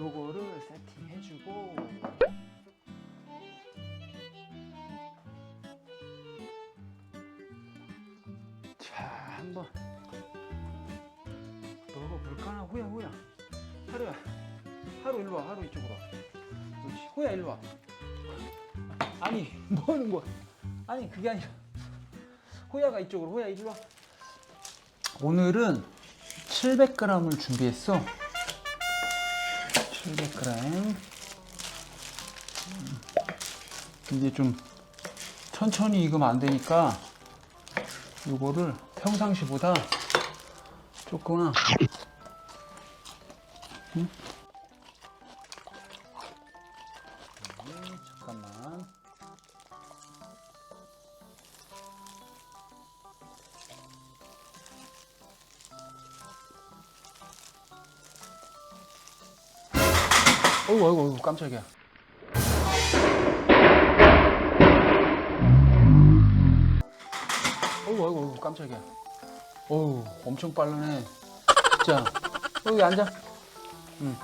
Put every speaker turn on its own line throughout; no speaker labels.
요거를 세팅해주고. 자 한번. 먹어볼까나? 호야 호야. 하루야. 하루 일로 와 하루 이쪽으로 와. 그렇지. 호야 일로 와. 아니 뭐 하는 거야? 아니 그게 아니라. 호야가 이쪽으로. 호야 일로 와. 오늘은 700g을 준비했어 700g 이제 좀 천천히 익으면 안 되니까 이거를 평상시보다 조금 응? 어이구 어이구 어이구 깜짝이야. 어이구 어이구 어이구 깜짝이야. 어우 엄청 빠르네. 자 여기 앉아. 응.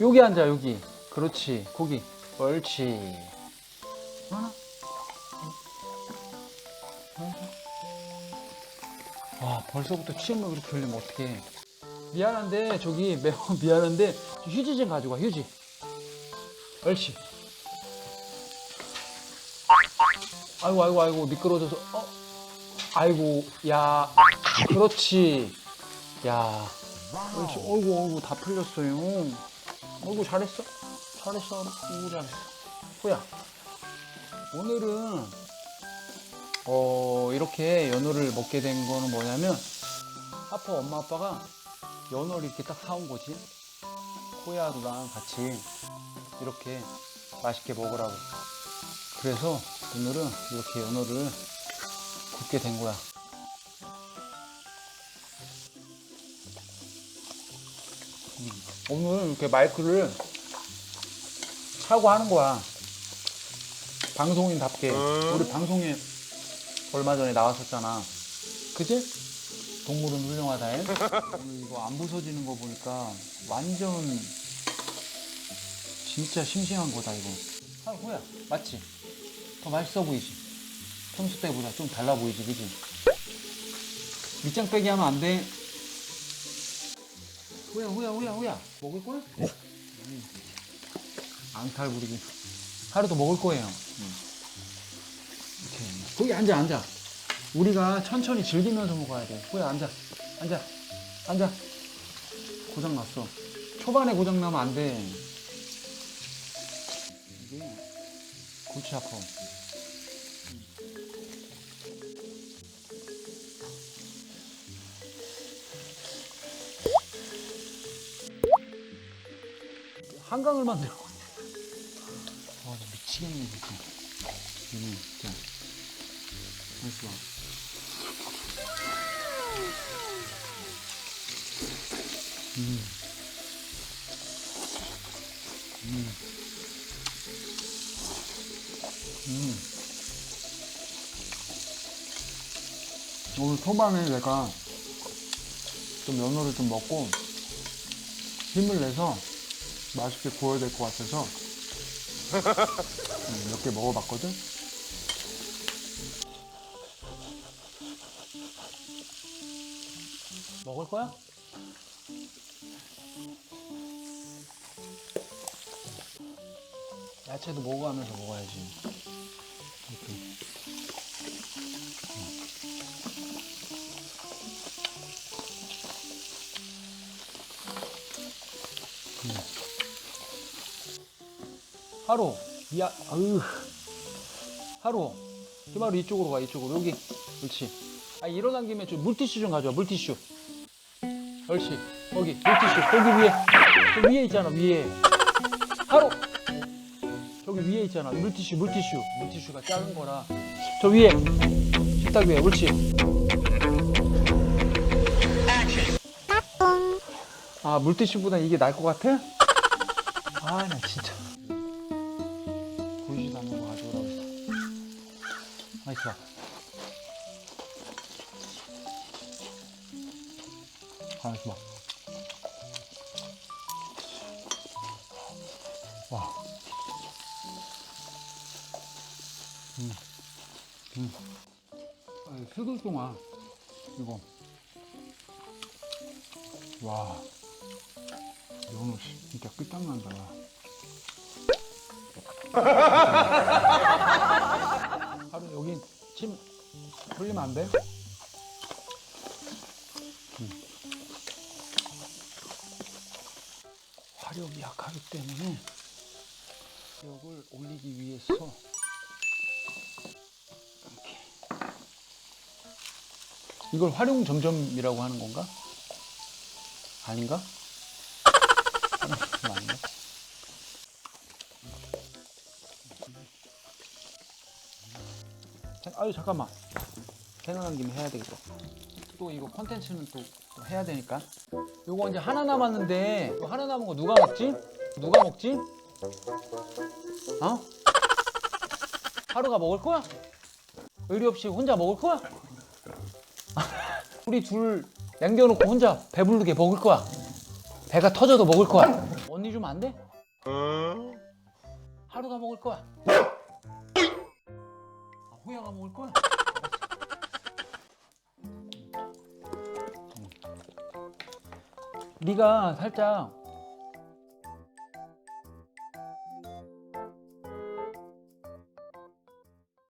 여기 앉아 여기. 그렇지 거기. 옳지. 하나 와 벌써부터 취업을 그렇게 흘리면 어떡해 미안한데 저기 매우 미안한데 휴지 좀와 휴지. 옳지 아이고 아이고 아이고 미끄러져서. 어? 아이고 야. 그렇지. 야. 그렇지 어이구 어이구 다 풀렸어요. 어이구 잘했어. 잘했어. 어이구 잘했어. 호야 오늘은 어 이렇게 연어를 먹게 된 거는 뭐냐면 하퍼 엄마 아빠가 연어를 이렇게 딱 사온 거지? 호야루랑 같이 이렇게 맛있게 먹으라고. 그래서 오늘은 이렇게 연어를 굽게 된 거야. 음, 오늘 이렇게 마이크를 차고 하는 거야. 방송인답게. 우리 방송에 얼마 전에 나왔었잖아. 그지? 동물은 훌륭하다잉 오늘 이거 안 부서지는 거 보니까 완전 진짜 싱싱한 거다 이거 아 호야 맞지? 더 맛있어 보이지? 평소 때보다 좀 달라 보이지 그지? 밑장 빼기 하면 안 돼. 호야 호야 호야 호야 먹을 거야? 음. 앙탈 부리기 하루도 먹을 거예요. 음. 이렇게 거기 앉아 앉아. 우리가 천천히 즐기면서 먹어야 돼. 호야 앉아 앉아 앉아. 고장 났어. 초반에 고장 나면 안 돼. 이게 골치 아파. 한강을 만들어. 아, 나 미치겠네, 진짜. 이거 진짜. 맛있어. 음. 음. 음. 오늘 초반에 내가 좀 연어를 좀 먹고 힘을 내서 맛있게 구워야 될 것 같아서 음, 몇개 먹어봤거든? 먹을 거야? 야채도 먹어가면서 먹어야지. 이렇게. 하루. 야 아으 하루. 김하루 이쪽으로 가 이쪽으로. 여기. 그렇지. 아 일어난 김에 좀 물티슈 좀 가져와 물티슈 옳지. 거기 물티슈 거기 위에. 저 위에 있잖아 위에. 하루 저기 위에 있잖아. 물티슈 물티슈. 물티슈가 작은 거라. 저 위에. 식탁 위에. 옳지. 아 물티슈보다 이게 나을 것 같아? 아 나 진짜. 보이지도 않는 거 가져오라고 했어. 맛있어. 아 좋아 와 음. 음. 아니, 수도 동안 이거 와 연우 진짜 끝장난다 하루 여기 침 흘리면 안 돼? 약하기 때문에 화력을 올리기 위해서 이렇게 이걸 활용 점점이라고 하는 건가? 아닌가? 아닌가? 자, 아유 잠깐만 생각난 김에 해야 되겠다 또 이거 컨텐츠는 또, 또 해야 되니까 요거 이제 하나 남았는데 하나 남은 거 누가 먹지? 누가 먹지? 어? 하루가 먹을 거야? 의리 없이 혼자 먹을 거야? 우리 둘 남겨놓고 혼자 배부르게 먹을 거야 배가 터져도 먹을 거야 언니 주면 안 돼? 하루가 먹을 거야 아, 호야가 먹을 거야? 네가 살짝